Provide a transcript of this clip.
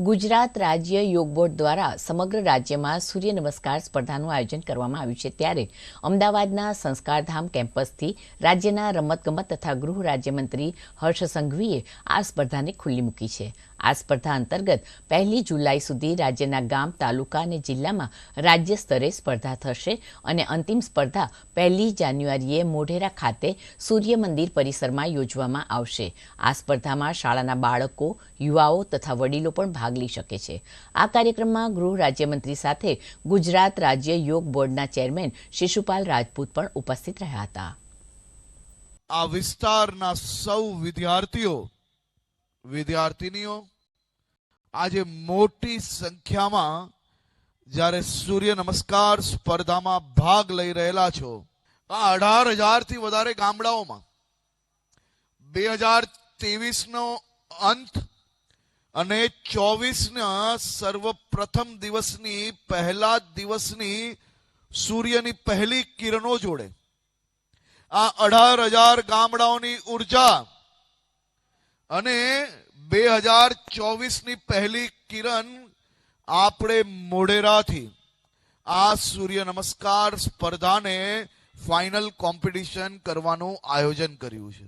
ગુજરાત રાજ્ય યોગ બોર્ડ દ્વારા સમગ્ર રાજ્યમાં સૂર્ય નમસ્કાર સ્પર્ધાનું આયોજન કરવામાં આવ્યું છે. ત્યારે અમદાવાદના સંસ્કારધામ કેમ્પસથી રાજ્યના રમતગમત તથા ગૃહ રાજ્યમંત્રી હર્ષ સંઘવીએ આ સ્પર્ધાને ખુલ્લી મૂકી છે. આ સ્પર્ધા અંતર્ગત પહેલી જુલાઈ સુધી રાજ્યના ગામ, તાલુકા અને જિલ્લામાં રાજ્ય સ્તરે સ્પર્ધા થશે અને અંતિમ સ્પર્ધા પહેલી જાન્યુઆરીએ મોઢેરા ખાતે સૂર્ય મંદિર પરિસરમાં યોજવામાં આવશે. આ સ્પર્ધામાં શાળાના બાળકો, યુવાઓ તથા વડીલો પણ ભાગ લઈ શકે છે. આ કાર્યક્રમમાં ગૃહ રાજ્યમંત્રી સાથે ગુજરાત રાજ્ય યોગ બોર્ડના ચેરમેન શિશુપાલ રાજપૂત પણ ઉપસ્થિત રહ્યા હતા. આ વિસ્તારના સૌ વિદ્યાર્થીઓ, વિદ્યાર્થિનીઓ, આજે મોટી સંખ્યામાં જ્યારે સૂર્ય નમસ્કાર સ્પર્ધામાં ભાગ લઈ રહેલા છો, આ અઢાર હજારથી વધારે ગામડાઓમાં બે હજાર ત્રેવીસનો અંત અને ચોવીસના સર્વપ્રથમ દિવસની પહેલા દિવસની સૂર્યની પહેલી કિરણો જોડે. આ અઢાર હજાર ગામડાઓની ઊર્જા અને બે હજાર ચોવીસની પહેલી કિરણ આપણે મોઢેરાથી આ સૂર્ય નમસ્કાર સ્પર્ધાને ફાઇનલ કોમ્પિટિશન કરવાનું આયોજન કર્યું છે.